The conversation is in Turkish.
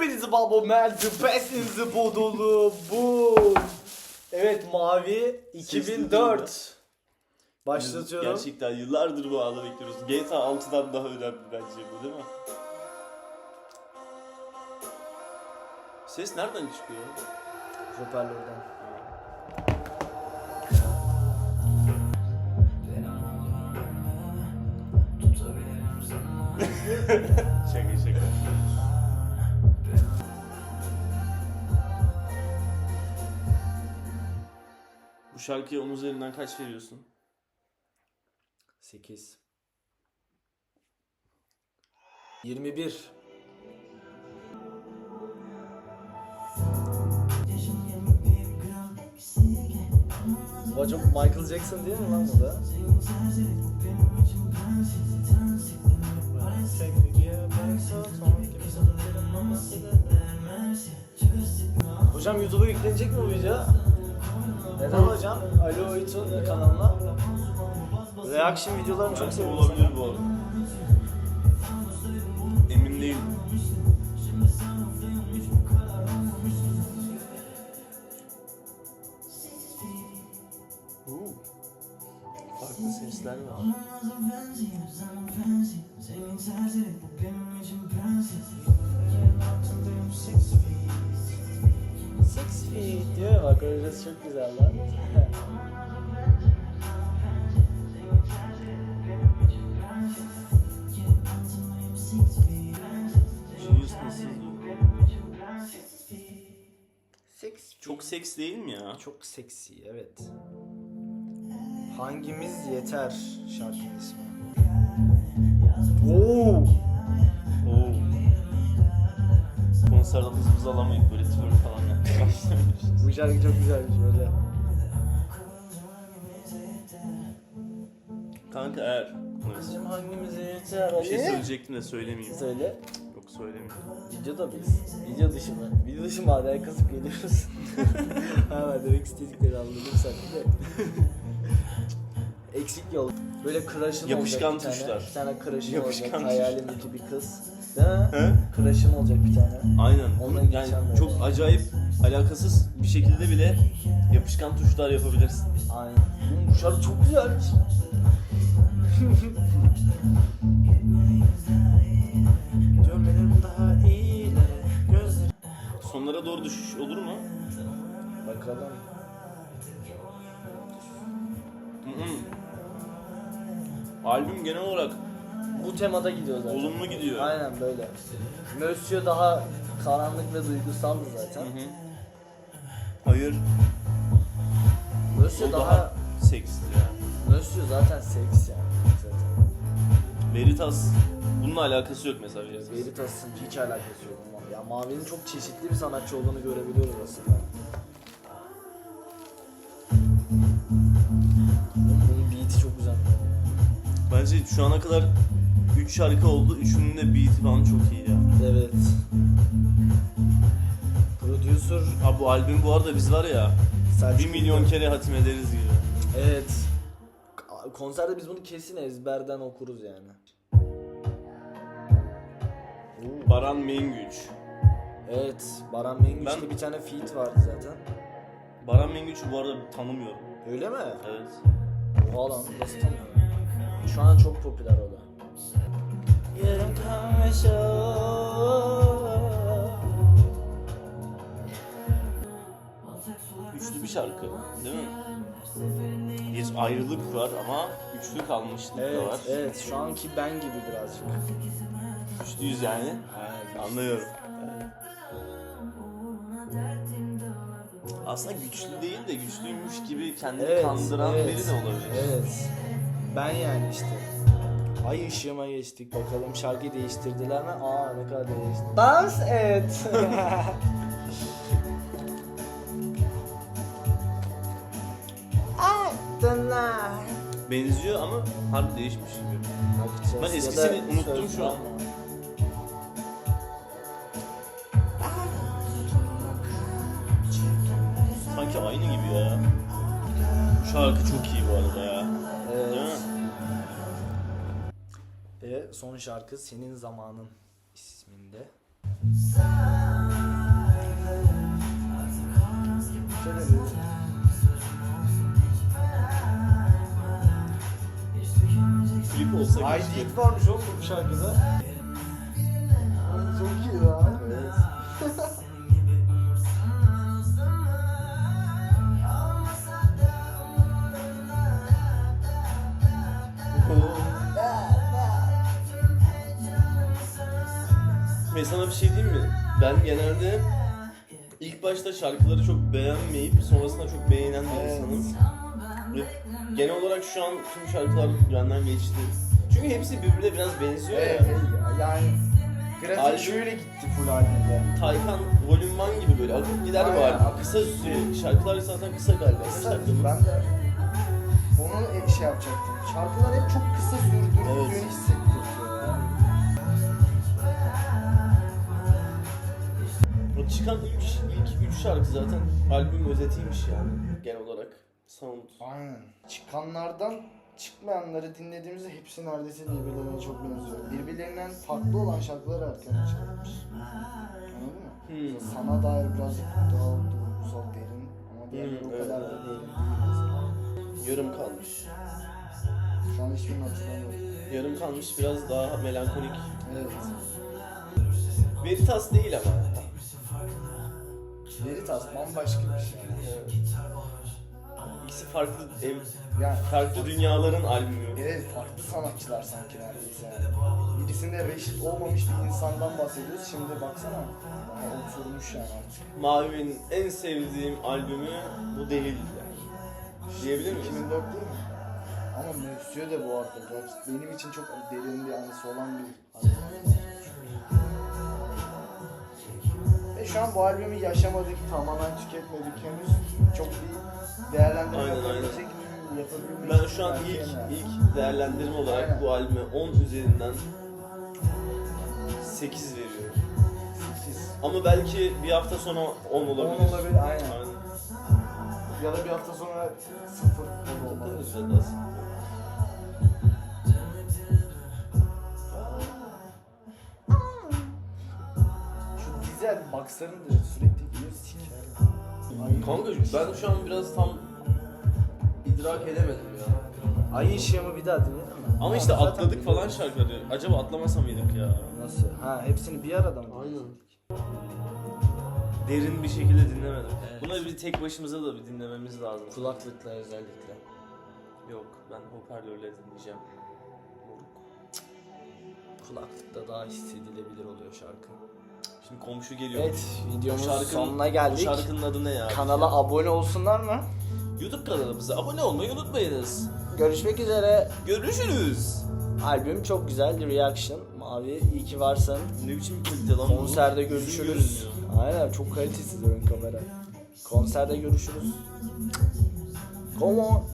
Hepinizi babo man the best in the bodolu boom. Evet mavi Sesli 2004. Başlatıyorum. Gerçekten yıllardır bu anı bekliyoruz. GTA 6'dan daha önemli bence bu değil mi? Ses nereden çıkıyor? Hoparlörden. Şaka şaka. Şarkıya 10 üzerinden kaç veriyorsun? 8. 21. Hocam Michael Jackson değil mi lan bu da? Hocam YouTube'a yüklenecek mi bu video? Neden hocam? Ali Oytun kanalına. Reaction videolarını çok seviyorum. Olabilir bu arada. Emin değilim. Oo. Farklı sesler var. Diyor bak orası çok güzel lan. Çok seks değil mi ya? Çok seksi evet. Hangimiz yeter şarkının ismi. Oo. Oo. Konserde hız hız alamayıp böyle twerk falan. Bu şarkı çok güzelmiş böyle. Kanka eğer Bizim hangimiz yeter bir şey söyleyecektim de söylemeyeyim. Söyle. Yok söylemeyeyim. Videoda biz. Video dışı mı? Video dışı madem kasıp geliyoruz. ha ben demek istedikleri anladım sen de. Eksik yol. Böyle crush'ın Yapışkan olacak bir tane. tuşlar. Bir tane crush'ın Yapışkan olacak. tuşlar. Hayalindeki bir kız. Değil mi? He? Crush'ın olacak bir tane. Aynen. Onunla yani böyle. çok acayip alakasız bir şekilde bile yapışkan tuşlar yapabilirsin. Aynen. Bu şarkı çok. Gözlerim. Sonlara doğru düşüş olur mu? Bakalım. Albüm genel olarak Bu temada gidiyor zaten. olumlu gidiyor. Aynen böyle. Monsieur daha karanlık ve duygusaldı zaten. Hı hı. Hayır. O daha, daha seksli ya. Monsieur zaten seks yani. Zaten. Veritas bununla alakası yok mesela Veritas. Veritas'ın hiç alakası yok. Ya Mavi'nin çok çeşitli bir sanatçı olduğunu görebiliyoruz aslında. Bunun beat'i çok güzel. Bence şu ana kadar 3 şarkı oldu. Üçünün de beat'i falan çok iyi ya. Evet. Producer Ha bu albüm bu arada biz var ya Selçuk 1 milyon kere hatim ederiz gibi. Evet. Konserde biz bunu kesin ezberden okuruz yani. Baran Mengüç. Evet, Baran Mengüç'te Ben- bir tane feat vardı zaten. Baran Mengüç'ü bu arada tanımıyorum. Öyle mi? Evet. Oha lan nasıl tanıyorum? Şu an çok popüler o da. Yarım kalmış Üçlü şarkı değil mi? Bir ayrılık var ama üçlü kalmışlık da Evet, var. evet. Şu anki ben gibi birazcık. Üçlüyüz yani. Evet. Anlıyorum. Aslında güçlü değil de güçlüymüş gibi kendini Evet, kandıran evet, biri de olabilir. Evet. Ben yani işte. Ay ışığıma geçtik bakalım şarkı değiştirdiler mi? Aa ne kadar değişti. Dans et. benziyor ama harbi değişmiş gibi. Bakacağız. Ben eskisini unuttum şu an. Sanki aynı gibi ya. Bu şarkı çok iyi bu arada ya. Evet. Ve son şarkı Senin Zamanın isminde. Şöyle bir- Sen olsa keşke. ID'lik varmış oğlum bu şarkıda. Çok iyi ya. Evet. Ve sana bir şey diyeyim mi? Ben genelde ilk başta şarkıları çok beğenmeyip sonrasında çok beğenen bir Evet. insanım. Ve genel olarak şu an tüm şarkılar benden geçti. Çünkü hepsi birbirine biraz benziyor Evet, ya. yani grafik Albüm- şöyle gitti full halinde. Taycan Volume 1 gibi böyle akıp gider Aynen, var. akıp Kısa süre. Şarkılar zaten kısa galiba. Kaç Kısa, dakika bu? ben de onu şey yapacaktım. Şarkılar hep çok kısa sürdürüldüğünü Evet. hissettiriyor ya. O çıkan üç, ilk 3 şarkı zaten albümün özetiymiş yani genel olarak. Sound. Aynen. Çıkanlardan çıkmayanları dinlediğimizde hepsi neredeyse birbirlerine çok benziyor. Birbirlerinden farklı olan şarkılar erken çıkarmış. Anladın mı? Hmm. Mesela Sana dair birazcık daha duygusal derin ama diğerleri Hmm, o evet, kadar da evet. değil. Yarım kalmış. Şu an hiçbirini hatırlamıyorum. Yarım kalmış biraz daha melankolik. Evet. Veritas değil ama. Veritas bambaşka bir şey. Evet. İkisi farklı ev, Yani farklı dünyaların albümü. Evet farklı sanatçılar sanki neredeyse yani. Birisinde reşit olmamış bir insandan bahsediyoruz. Şimdi baksana. Yani oturmuş yani artık. Mavi'nin en sevdiğim albümü bu değil yani. Diyebilir miyiz? 2004 değil mi? Ama Monsieur de bu arada benim için çok derin bir anısı olan bir albüm. Şu an bu albümü yaşamadık, tamamen tüketmedik henüz. Çok bir değerlendirme Aynen, yapabilecek yapabilmek Ben şu an belki ilk yani. ilk değerlendirme olarak Aynen. bu albüme 10 üzerinden 8 veriyorum. Sekiz. Ama belki bir hafta sonra 10 olabilir. 10 olabilir, aynen. Aynen. Ya da bir hafta sonra sıfır olur olmalı. Da sürekli gidiyor siker. Kanka ben şu an biraz tam idrak edemedim ya. Aynı ışığımı bir daha dinledin mi? Ama işte zaten atladık falan şarkıları. Acaba atlamasa mıydık ya? Nasıl? Ha hepsini bir arada mı? Aynen. Derin bir şekilde dinlemedim. Evet. Buna bir tek başımıza da bir dinlememiz lazım. Kulaklıkla özellikle. Yok ben hoparlörle dinleyeceğim. Kulaklıkta daha hissedilebilir oluyor şarkı. Şimdi komşu geliyor. Evet videomuzun Bu şarkının- sonuna Bu geldik. şarkının adı ne ya? Kanala abone olsunlar mı? YouTube kanalımıza abone olmayı unutmayınız. Görüşmek üzere. Görüşürüz. Albüm çok güzel. Reaction. Mavi iyi ki varsın. Ne biçim kalite lan bu? Konserde görüşürüz. Aynen çok kalitesiz ön kamera. Konserde görüşürüz. Come on.